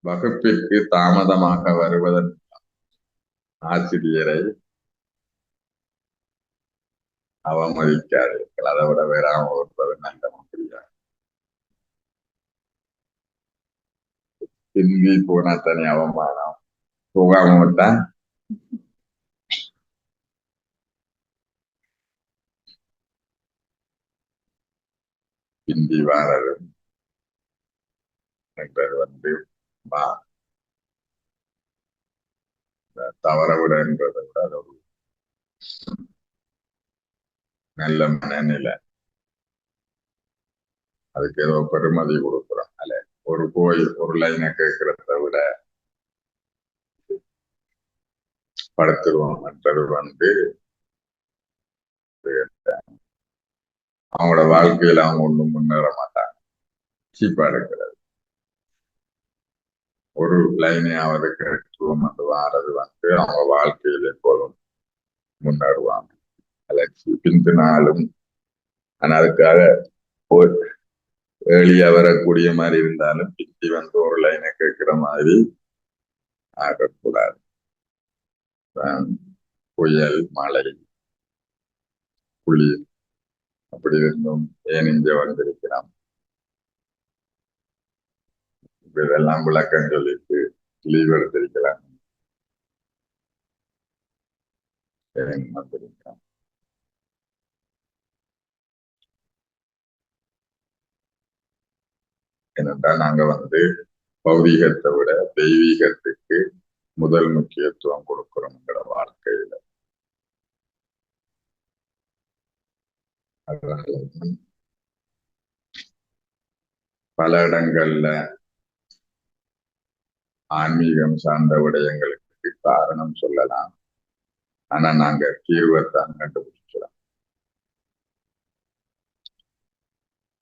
வகுப்பிற்கு தாமதமாக வருவதன் ஆசிரியரை அவமதிக்காதீர்கள். அதை விட வேறாம ஒருவது நல்ல முடியாது. ஹிந்தி போனா தனி அவமானம். போகாம விட்டா? ஹிந்தி வாரரும் என்பது வந்து மா தவறவிட என்பதை விட அது ஒரு நல்ல மனநிலை. அதுக்கு ஏதோ பெருமதி கொடுக்குறோம் அல்ல ஒரு கோயில் ஒரு லைனை கேட்கறத விட படுத்துருவோம் மற்றது வந்து அவங்களோட வாழ்க்கையில அவங்க ஒண்ணும் முன்னேற மாட்டாங்க. சீப்பா இருக்கிறது. ஒரு லைனையாவது கேட்டுருவோம் அந்த வாரது வந்து அவங்க வாழ்க்கையில எப்போதும் முன்னேறுவாங்க. அலட்சி பிந்தினாலும் ஆனா அதுக்காக வெளியே வரக்கூடிய மாதிரி இருந்தாலும் பிந்தி வந்து ஒரு லைனை கேட்கிற மாதிரி ஆகக்கூடாது. புயல் மழை குளிர் அப்படி இருந்தும் ஏன் இங்கே வந்திருக்கிறான் இதெல்லாம் விளக்கம் சொல்லிட்டு லீவ் எடுத்திருக்கலாம் வந்திருக்கான் ஏனென்றால் நாங்க வந்து பௌதீகத்தை விட தெய்வீகத்துக்கு முதல் முக்கியத்துவம் கொடுக்கிறோம்ங்கிற வாழ்க்கையில அதனால பல இடங்கள்ல ஆன்மீகம் சார்ந்த விடயங்களுக்கு காரணம் சொல்லலாம். ஆனா நாங்க தீர்வைத்தான் கண்டுபிடிக்கிறோம்.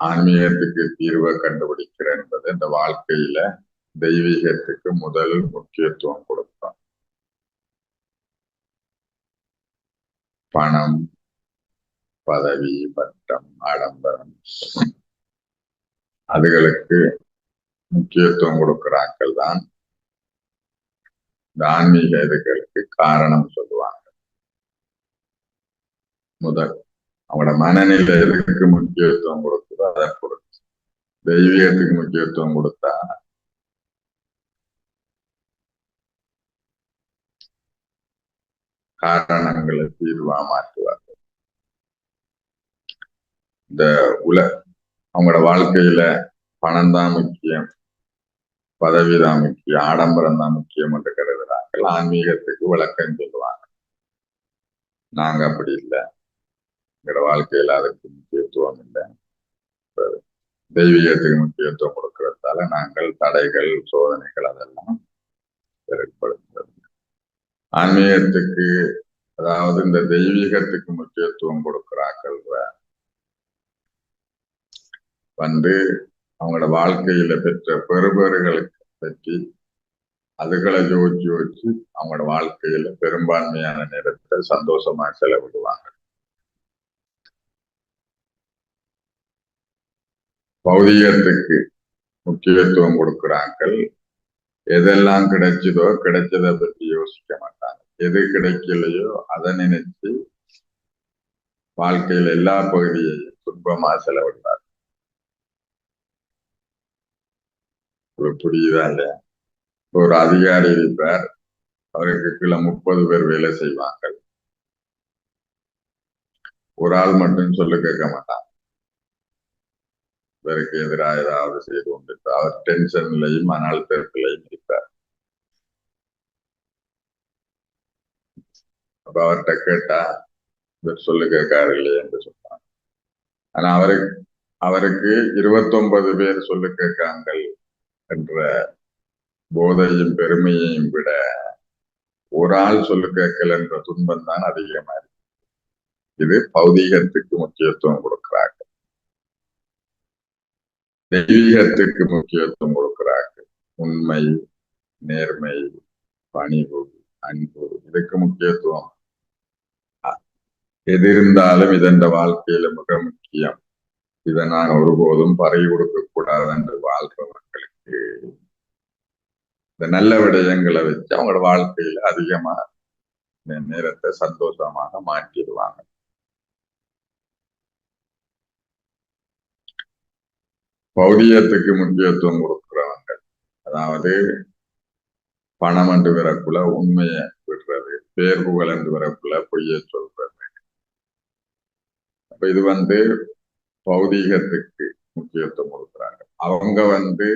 ஆன்மீகத்துக்கு தீர்வை கண்டுபிடிக்கிற என்பது இந்த வாழ்க்கையில தெய்வீகத்துக்கு முதல் முக்கியத்துவம் கொடுப்போம் பணம் பதவி பட்டம் ஆடம்பரம் அதுகளுக்கு முக்கியத்துவம் கொடுக்கிறாக்கள் தான் இந்த ஆன்மீக இதுகளுக்கு காரணம் சொல்லுவாங்க. முதல் அவங்களோட மனநிலை எதுக்கு முக்கியத்துவம் கொடுக்குதோ அதை கொடுத்து தெய்வீகத்துக்கு முக்கியத்துவம் கொடுத்தா காரணங்களை தீர்வா மாற்றுவார்கள். இந்த உல அவங்களோட வாழ்க்கையில பணம் தான் முக்கியம். பதவி தான் முக்கியம் ஆடம்பரம் தான் முக்கியம் என்று கருதுறார்கள். ஆன்மீகத்துக்கு விளக்கம் சொல்லுவாங்க. நாங்க அப்படி இல்லை. எங்களோட வாழ்க்கையில அதுக்கு முக்கியத்துவம் இல்லை. தெய்வீகத்துக்கு முக்கியத்துவம் கொடுக்கறதால நாங்கள் தடைகள் சோதனைகள் அதெல்லாம் ஏற்படுத்துறது ஆன்மீகத்துக்கு அதாவது இந்த தெய்வீகத்துக்கு முக்கியத்துவம் கொடுக்கிறார்கள் வந்து அவங்களோட வாழ்க்கையில பெற்ற பெறுபேறுகளுக்கு பற்றி அதுகளை யோசிச்சு வச்சு அவங்களோட வாழ்க்கையில பெரும்பான்மையான நேரத்தை சந்தோஷமா செலவிடுவாங்க. பௌதிகத்துக்கு முக்கியத்துவம் கொடுக்கிறார்கள் எதெல்லாம் கிடைச்சதோ கிடைச்சதை பற்றி யோசிக்க மாட்டாங்க. எது கிடைக்கலையோ அதை நினைச்சு வாழ்க்கையில எல்லா பகுதியையும் துன்பமா செலவிடுறார் புரியுதா இல்லையா? ஒரு அதிகாரி இருப்பார். அவருக்கு கீழே முப்பது பேர் வேலை செய்வாங்க ஒரு ஆள் மட்டும் சொல்லு கேட்க மாட்டான். இவருக்கு எதிராக ஏதாவது செய்து கொண்டிருப்பார். அவர் டென்ஷன்லையும் மன அழுத்தத்திலையும் இருப்பார். அப்ப அவர்கிட்ட கேட்டா இவர் சொல்லு கேட்காரு இல்லையே என்று சொன்னார் ஆனா அவருக்கு அவருக்கு இருபத்தொன்பது பேர் சொல்லு கேட்காங்கள். என்ற போதையும் பெருமையையும் விட ஒரு ஆள் சொல்லு கேட்கல என்ற துன்பம் தான் அதிகமா இருக்கு. இது பௌதீகத்துக்கு முக்கியத்துவம் கொடுக்கிறாங்க தெய்வீகத்துக்கு முக்கியத்துவம் கொடுக்கிறாங்க உண்மை நேர்மை பணிவு அன்பு இதுக்கு முக்கியத்துவம். எது இருந்தாலும் இதென்ற வாழ்க்கையில மிக முக்கியம். இதை நான் ஒருபோதும் பறி கொடுக்க கூடாது என்று வாழ்றவன் இந்த நல்ல விடயங்களை வச்சு அவங்களோட வாழ்க்கையில அதிகமா நேரத்தை சந்தோஷமாக மாற்றிடுவாங்க. பௌதியத்துக்கு முக்கியத்துவம் கொடுக்கிறவங்க அதாவது பணம் என்று வரக்குள்ள உண்மையை விடுறது பேர் புகழ் என்று வரக்குள்ள பொய்ய சொல்றது. அப்ப இது வந்து பௌதீகத்துக்கு முக்கியத்துவம் கொடுக்குறாங்க. அவங்க வந்து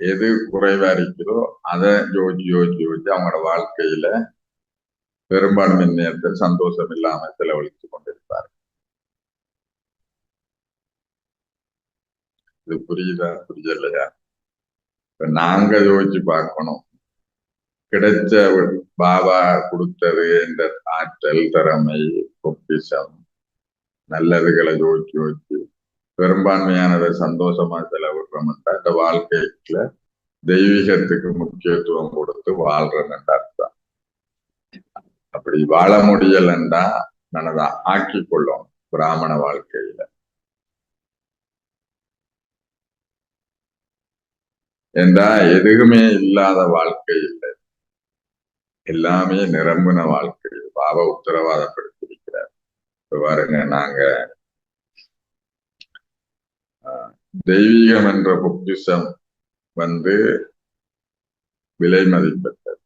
எது குறைவா இருக்கிறதோ அதை யோசிச்சு யோசிச்சு யோசிச்சு அவங்களோட வாழ்க்கையில பெரும்பான்மை நேரத்தில் சந்தோஷம் இல்லாம செலவழித்து கொண்டிருப்பார். இது புரியுதா புரியலையா? இப்ப நாங்க யோசிச்சு பார்க்கணும். கிடைச்ச பாபா கொடுத்தது இந்த ஆற்றல் திறமை பொக்கிஷம் நல்லதுகளை யோசிச்சு யோசிச்சு பெரும்பான்மையானதை சந்தோஷமா செலவிடுறோம்ன்றா இந்த வாழ்க்கையில தெய்வீகத்துக்கு முக்கியத்துவம் கொடுத்து வாழ்றேன்னு அர்த்தம். அப்படி வாழ முடியலன்னா நனதா ஆக்கி கொள்ளும் பிராமண வாழ்க்கையில. என்றா எதுவுமே இல்லாத வாழ்க்கை இல்லை. எல்லாமே நிரம்பின வாழ்க்கை. பாப உத்தரவாதப்படுத்தியிருக்கிறார். இப்ப பாருங்க நாங்க தெய்வீகம் என்ற பொக்கிஷம் வந்து விலை மதிப்பற்றது.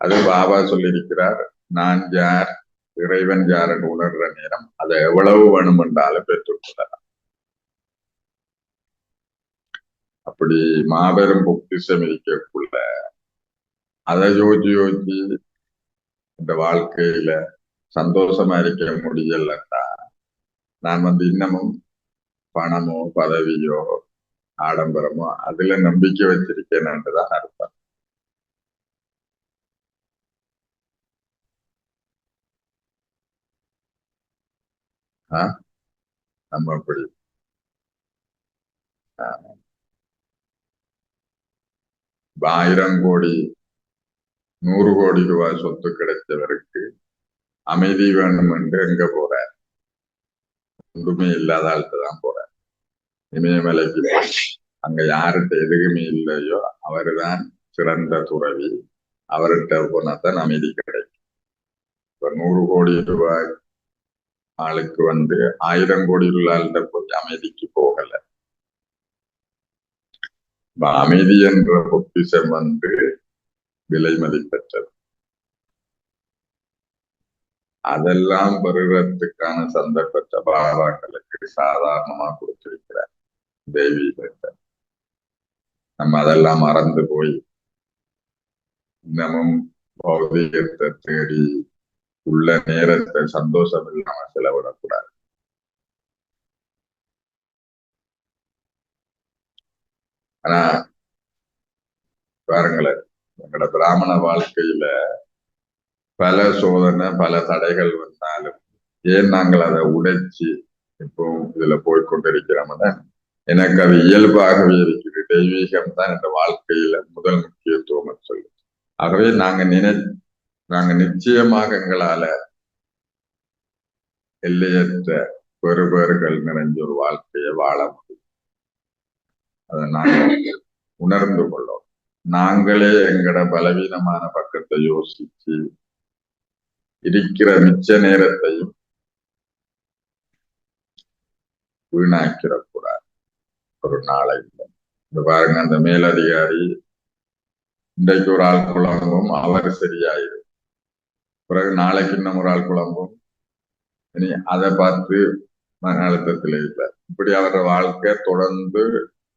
அது பாபா சொல்லியிருக்கிறார் நான் யார்? இறைவன் யார் என்று உணர்ற நேரம் அதை எவ்வளவு வேணுமென்றாலும் பெற்றுக்கொள்ளலாம் அப்படி மாபெரும் பொக்கிஷம் இருக்கக்குள்ள அதை யோசி யோசி இந்த வாழ்க்கையில சந்தோஷமா இருக்க முடியலன்னா நான் வந்து இன்னமும் பணமோ பதவியோ ஆடம்பரமோ அதுல நம்பிக்கை வச்சிருக்கேன்ன்றதான் அர்த்தம். ஆஹ் நம்ம அப்படி. ஆயிரம் கோடி நூறு கோடி ரூபாய் சொத்து கிடைத்தவருக்கு அமைதி வேண்டும் என்று எங்க போற? ஒன்றுமே இல்லாத ஆள்கிட்ட தான் போற. இமயமலைக்கு போய் அங்க யார்கிட்ட எதுவுமே இல்லையோ அவர்தான் சிறந்த துறவி. அவர்கிட்ட போனாதான் அமைதி கிடைக்கும். இப்ப நூறு கோடி ரூபாய் ஆளுக்கு வந்து ஆயிரம் கோடி உள்ளாள்கிட்ட போய் அமைதிக்கு போகல. அமைதி என்ற பொக்கிஷம் வந்து விலை மதிப்பற்றது. அதெல்லாம் பெறுறதுக்கான சந்தர்ப்பத்தை பாபாக்களுக்கு சாதாரணமா கொடுத்திருக்கிறார். தெய்வீகத்தை நம்ம அதெல்லாம் மறந்து போய் இன்னமும் பௌதிகத்தை தேடி உள்ள நேரத்தை சந்தோஷம் இல்லாம செலவிடக்கூடாது ஆனா பாருங்களேன் எங்களோட பிராமண வாழ்க்கையில பல சோதனை பல தடைகள் வந்தாலும் ஏன் நாங்கள் அதை உடைச்சு இப்போ இதுல போய்கொண்டிருக்கிறோம்னா எனக்கு அது இயல்பாகவே இருக்குது தெய்வீகம் தான் இந்த வாழ்க்கையில முதல் முக்கியத்துவம் சொல்லு ஆகவே நாங்க நினை நாங்க நிச்சயமாக எங்களால எல்லையற்ற பெறுபேறுகள் நிறைஞ்ச ஒரு வாழ்க்கையை வாழ முடியும். அதை நாங்கள் உணர்ந்து கொள்ளோம். நாங்களே எங்கட பலவீனமான பக்கத்தை யோசிச்சு இருக்கிற மிச்ச நேரத்தையும் வீணாக்கிறோம். ஒரு நாளை இந்த பாருங்க அந்த மேலதிகாரி இன்றைக்கு ஒரு ஆள் குழம்பும் அவர் சரியாயிரும் பிறகு நாளைக்கு இன்னும் ஒரு ஆள் குழம்பும். இனி அதை பார்த்து மன அழுத்தத்தில் இல்லை இப்படி அவரோட வாழ்க்கை தொடர்ந்து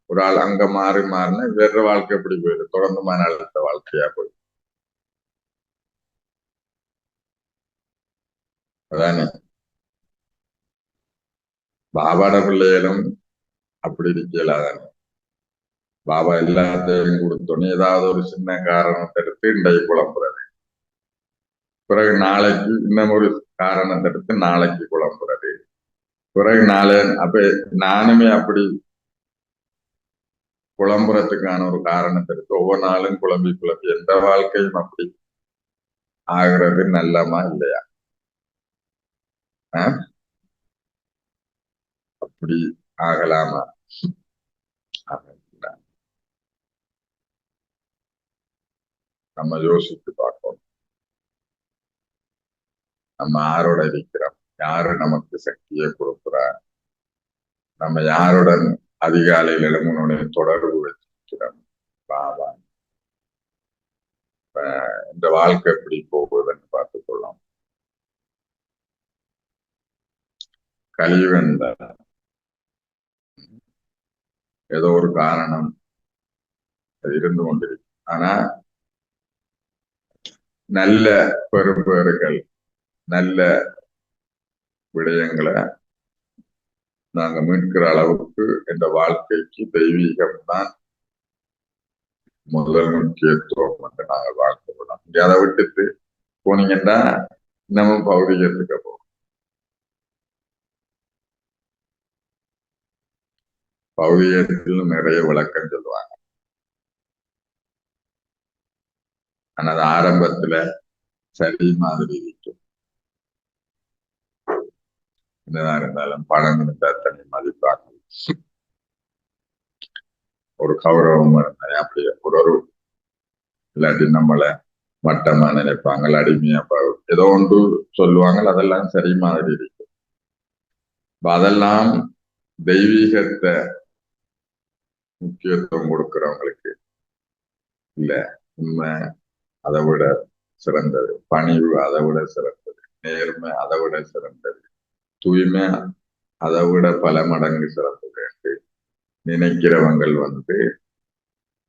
ஒரு ஆள் அங்க மாறி மாறினா வேற வாழ்க்கை எப்படி போயிடும்? தொடர்ந்து மன அழுத்த வாழ்க்கையா போயிடும். அதானே? பாபாட பிள்ளைகளும் அப்படி இருக்கலாதானே பாபா எல்லாத்தையும் கொடுத்தோன்னு ஏதாவது ஒரு சின்ன காரணத்தை எடுத்து இண்டை குழம்புறது பிறகு நாளைக்கு இன்னும் ஒரு காரணத்தை எடுத்து நாளைக்கு குழம்புறது பிறகு நாளை அப்ப நானுமே அப்படி குழம்புறதுக்கான ஒரு காரணத்தை எடுத்து ஒவ்வொரு நாளும் குழம்பி குழம்பி எந்த வாழ்க்கையும் அப்படி ஆகிறது நல்லமா இல்லையா? அப்படி ஆகலாமா? நம்ம யோசித்து பார்ப்போம். நம்ம யாரோட இருக்கிறோம் யாரு நமக்கு சக்தியை கொடுக்குறா? நம்ம யாருடன் அதிகாலையில் எழுமனுடைய தொடர்பு வச்சிருக்கிறோம் பாபா. இந்த வாழ்க்கை எப்படி போகுதுன்னு பார்த்துக்கொள்ளும் கொள்ளலாம். ஏதோ ஒரு காரணம் இருந்து கொண்டிருக்கு. ஆனா நல்ல பெறுபேறுகள் நல்ல விடயங்களை நாங்க மீட்கிற அளவுக்கு இந்த வாழ்க்கைக்கு தெய்வீகம் தான் முதல் முக்கியத்துவம் வந்து நாங்க வாழ்க்கப்படும் அதை விட்டுட்டு போனீங்கன்னா இன்னமும் பௌதிகத்துக்கு போகும் பௌதிகத்தில் நிறைய விளக்கம் சொல்லுவாங்க. ஆனா அது ஆரம்பத்துல சரி மாதிரி இருக்கும். என்னதான் இருந்தாலும் பணம் இருந்தா தனி மதிப்பாங்க ஒரு கௌரவம் இருந்தா அப்படி ஒரு ஒரு இல்லாட்டி நம்மளை மட்டமா நினைப்பாங்க அடிமையா ஏதோ ஒன்று சொல்லுவாங்க அதெல்லாம் சரி மாதிரி இருக்கும். அதெல்லாம் தெய்வீகத்தை முக்கியத்துவம் கொடுக்கிறவங்களுக்கு இல்ல. உண்மை அதை விட சிறந்தது. பணிவு அதை விட சிறந்தது. நேர்மை அதை விட சிறந்தது. தூய்மை அதை விட பல மடங்கு சிறந்தது என்று நினைக்கிறவங்கள் வந்து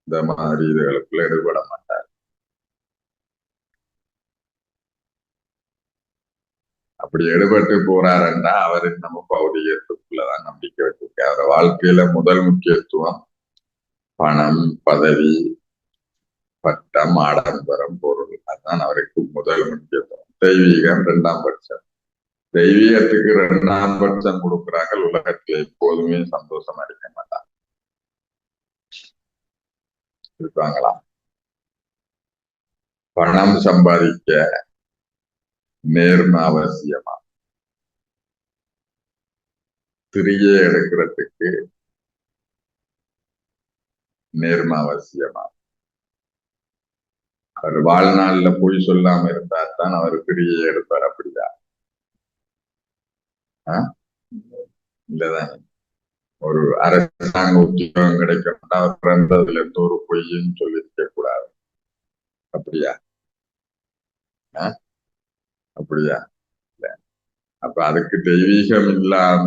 இந்த மாதிரி இதுகளுக்குள்ள ஈடுபட மாட்டார் அப்படி எடுபட்டு போறாருன்னா அவரு நம்ம பௌதிகத்துக்குள்ளதான் நம்பிக்கை வச்சிருக்க அவர் வாழ்க்கையில முதல் முக்கியத்துவம் பணம் பதவி பட்டம் ஆடம்பரம் பொருள். அதுதான் அவருக்கு முதல் முக்கியத்துவம். தெய்வீகம் இரண்டாம் பட்சம். தெய்வீகத்துக்கு இரண்டாம் பட்சம் கொடுக்குறாங்க உலகத்துல எப்போதுமே சந்தோஷமா இருக்க மாட்டாங்க இருப்பாங்களா? பணம் சம்பாதிக்க நேர்மை அவசியமா? திரியை எடுக்கிறதுக்கு நேர்மை அவசியமா அவர் வாழ்நாள்ல பொய் சொல்லாம இருந்தா தான் அவர் பிரியை எடுப்பார் அப்படிதான். இல்லதானே. ஒரு அரசாங்க உத்தியோகம் கிடைக்கணும்னா அவர் பிறந்ததுல இருந்து ஒரு பொய்யும் சொல்லியிருக்க கூடாது. அப்படியா? அப்படியா? அப்ப அதுக்கு தெய்வீகம் இல்லாம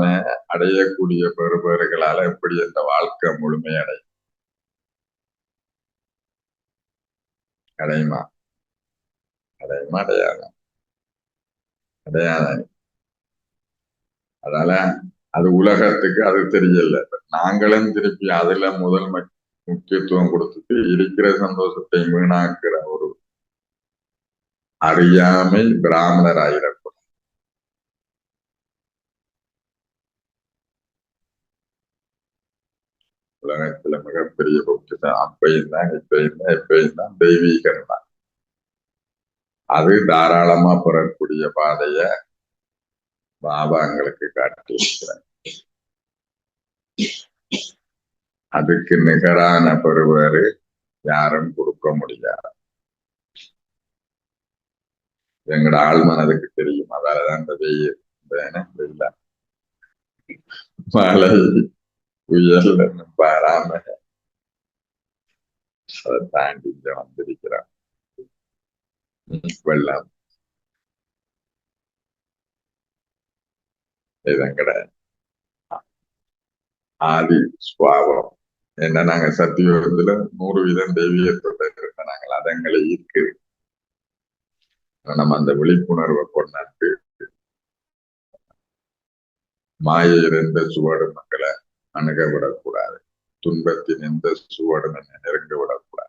அடையக்கூடிய பெறுபேறுகளால எப்படி இந்த வாழ்க்கை முழுமையடையும்? அடையுமா கடையுமா அடையாளம் அடையாளம் அதனால அது உலகத்துக்கு அது தெரியல நாங்களும் திருப்பி அதுல முதல் முக்கியத்துவம் கொடுத்துட்டு இருக்கிற சந்தோஷத்தை வீணாக்குற ஒரு அறியாமை பிராமணர் ஆயிரம் உலகத்துல மிகப்பெரிய பொக்கிஷம் அப்பையும் தான் இப்பையும் தான் எப்பயும் தான் தெய்வீகம் தான் அது தாராளமா புறக்கூடிய பாதைய பாபா எங்களுக்கு காட்டி அதுக்கு நிகரான பெறுவாரு யாரும் கொடுக்க முடியாது. எங்கட ஆள் மனதுக்கு தெரியும். அதாலதான் இந்த வெயில் வெயில மழை புயல் பாராம அதை தாண்டி இங்க வந்திருக்கிறான் வெள்ளம் இதங்கட ஆதி சுவாபம் என்ன நாங்க சத்தியோகத்துல நூறு வீதம் தெய்வீகத்தோட இருந்த நாங்கள் அதங்களை ஈர்க்கு நம்ம அந்த விழிப்புணர்வை கொண்டாந்து மாயை இருந்த சுவடு மக்களை அணுக விடக்கூடாது துன்பத்தின் எந்த சுவடும் என்னை நெருங்க விடக்கூடாது